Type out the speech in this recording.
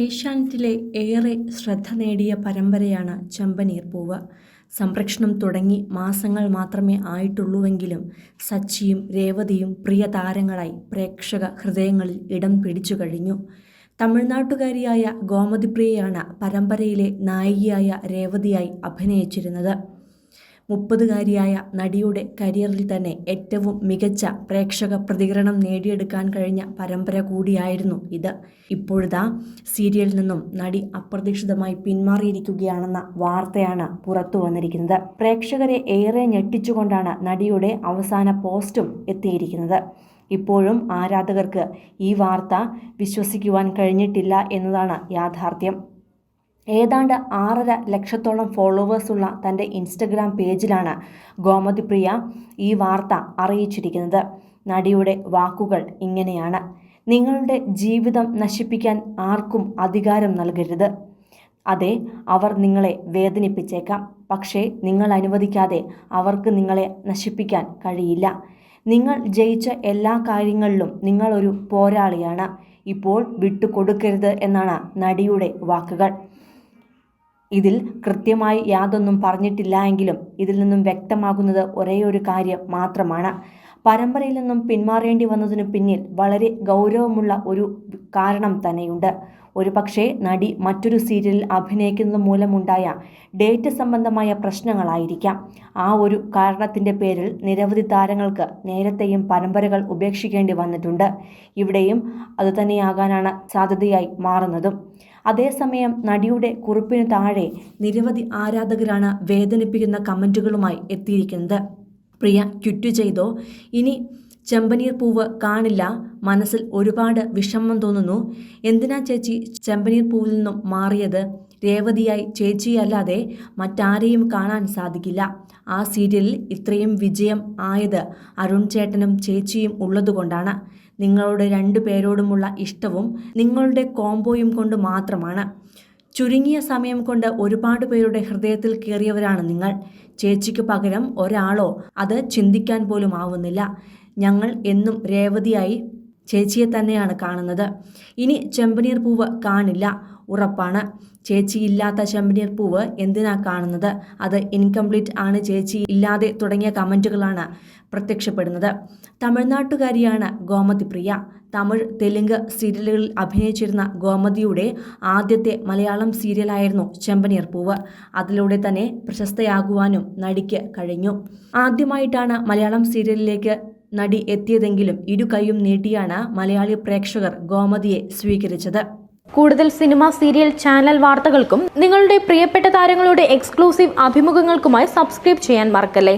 ഏഷ്യാനെറ്റിലെ ഏറെ ശ്രദ്ധ നേടിയ പരമ്പരയാണ് ചെമ്പനീർ പൂവ്. സംരക്ഷണം തുടങ്ങി മാസങ്ങൾ മാത്രമേ ആയിട്ടുള്ളൂവെങ്കിലും സച്ചിയും രേവതിയും പ്രിയ താരങ്ങളായി പ്രേക്ഷക ഹൃദയങ്ങളിൽ ഇടം പിടിച്ചു കഴിഞ്ഞു. തമിഴ്നാട്ടുകാരിയായ ഗോമതിപ്രിയയാണ് പരമ്പരയിലെ നായികയായ രേവതിയായി അഭിനയിച്ചിരുന്നത്. മുപ്പതുകാരിയായ നടിയുടെ കരിയറിൽ തന്നെ ഏറ്റവും മികച്ച പ്രേക്ഷക പ്രതികരണം നേടിയെടുക്കാൻ കഴിഞ്ഞ പരമ്പര കൂടിയായിരുന്നു ഇത്. ഇപ്പോഴത്തെ സീരിയലിൽ നിന്നും നടി അപ്രതീക്ഷിതമായി പിന്മാറിയിരിക്കുകയാണെന്ന വാർത്തയാണ് പുറത്തു വന്നിരിക്കുന്നത്. പ്രേക്ഷകരെ ഏറെ ഞെട്ടിച്ചുകൊണ്ടാണ് നടിയുടെ അവസാന പോസ്റ്റും എത്തിയിരിക്കുന്നത്. ഇപ്പോഴും ആരാധകർക്ക് ഈ വാർത്ത വിശ്വസിക്കുവാൻ കഴിഞ്ഞിട്ടില്ല എന്നതാണ് യാഥാർത്ഥ്യം. ഏതാണ്ട് ആറര ലക്ഷത്തോളം ഫോളോവേഴ്സുള്ള തന്റെ ഇൻസ്റ്റഗ്രാം പേജിലാണ് ഗോമതി പ്രിയ ഈ വാർത്ത അറിയിച്ചിരിക്കുന്നത്. നടിയുടെ വാക്കുകൾ ഇങ്ങനെയാണ്. നിങ്ങളുടെ ജീവിതം നശിപ്പിക്കാൻ ആർക്കും അധികാരം നൽകരുത്. അതെ അവർ നിങ്ങളെ വേദനിപ്പിച്ചേക്കാം. പക്ഷേ നിങ്ങൾ അനുവദിക്കാതെ അവർക്ക് നിങ്ങളെ നശിപ്പിക്കാൻ കഴിയില്ല. നിങ്ങൾ ജയിച്ച എല്ലാ കാര്യങ്ങളിലും നിങ്ങളൊരു പോരാളിയാണ്. ഇപ്പോൾ വിട്ടുകൊടുക്കരുത് എന്നാണ് നടിയുടെ വാക്കുകൾ. ഇതിൽ കൃത്യമായി യാതൊന്നും പറഞ്ഞിട്ടില്ല എങ്കിലും ഇതിൽ നിന്നും വ്യക്തമാകുന്നത് ഒരേയൊരു കാര്യം മാത്രമാണ്. പരമ്പരയിൽ നിന്നും പിന്മാറേണ്ടി വന്നതിനു പിന്നിൽ വളരെ ഗൗരവമുള്ള ഒരു കാരണം തന്നെയുണ്ട്. ഒരു പക്ഷേ നടി മറ്റൊരു സീരിയലിൽ അഭിനയിക്കുന്നത് മൂലമുണ്ടായ ഡേറ്റ് സംബന്ധമായ പ്രശ്നങ്ങളായിരിക്കാം. ആ ഒരു കാരണത്തിന്റെ പേരിൽ നിരവധി താരങ്ങൾക്ക് നേരത്തെയും പരമ്പരകൾ ഉപേക്ഷിക്കേണ്ടി വന്നിട്ടുണ്ട്. ഇവിടെയും അതുതന്നെയാകാനാണ് സാധ്യതയായി മാറുന്നതും. അതേസമയം നടിയുടെ കുറിപ്പിന് താഴെ നിരവധി ആരാധകരാണ് വേദനിപ്പിക്കുന്ന കമന്റുകളുമായി എത്തിയിരിക്കുന്നത്. പ്രിയ ക്യുറ്റു ചെയ്തോ? ഇനി ചെമ്പനീർ പൂവ് കാണില്ല. മനസ്സിൽ ഒരുപാട് വിഷമം തോന്നുന്നു. എന്തിനാ ചേച്ചി ചെമ്പനീർ പൂവിൽ നിന്നും മാറിയത്? രേവതിയായി ചേച്ചിയല്ലാതെ മറ്റാരെയും കാണാൻ സാധിക്കില്ല. ആ സീരിയലിൽ ഇത്രയും വിജയം ആയത് അരുൺ ചേട്ടനും ചേച്ചിയും ഉള്ളതുകൊണ്ടാണ്. നിങ്ങളുടെ രണ്ടു പേരോടുമുള്ള ഇഷ്ടവും നിങ്ങളുടെ കോംബോയും കൊണ്ട് മാത്രമാണ്. ചുരുങ്ങിയ സമയം കൊണ്ട് ഒരുപാട് പേരുടെ ഹൃദയത്തിൽ കയറിയവരാണ് നിങ്ങൾ. ചേച്ചിക്ക് പകരം ഒരാളോ അത് ചിന്തിക്കാൻ പോലും ആവുന്നില്ല. ഞങ്ങൾ എന്നും രേവതിയായി ചേച്ചിയെ തന്നെയാണ് കാണുന്നത്. ഇനി ചെമ്പനീർ പൂവ് കാണില്ല. ഉറപ്പാണ്. ചേച്ചി ഇല്ലാത്ത ചെമ്പനീർ പൂവ് എന്തിനാ കാണുന്നത്? അത് ഇൻകംപ്ലീറ്റ് ആണ്. ചേച്ചി ഇല്ലാതെ തുടങ്ങിയ കമന്റുകളാണ് പ്രത്യക്ഷപ്പെടുന്നത്. തമിഴ്നാട്ടുകാരിയാണ് ഗോമതി പ്രിയ. തമിഴ് തെലുങ്ക് സീരിയലുകളിൽ അഭിനയിച്ചിരുന്ന ഗോമതിയുടെ ആദ്യത്തെ മലയാളം സീരിയലായിരുന്നു ചെമ്പനീർ പൂവ്. അതിലൂടെ തന്നെ പ്രശസ്തയാകുവാനും നടിക്ക് കഴിഞ്ഞു. ആദ്യമായിട്ടാണ് മലയാളം സീരിയലിലേക്ക് നടി എത്തിയതെങ്കിലും ഇരു കൈയും നീട്ടിയാണ് മലയാളി പ്രേക്ഷകർ ഗോമതിയെ സ്വീകരിച്ചത്. കൂടുതൽ സിനിമ സീരിയൽ ചാനൽ വാർത്തകൾക്കും നിങ്ങളുടെ പ്രിയപ്പെട്ട താരങ്ങളുടെ എക്സ്ക്ലൂസീവ് അഭിമുഖങ്ങൾക്കുമായി സബ്സ്ക്രൈബ് ചെയ്യാൻ മറക്കല്ലേ?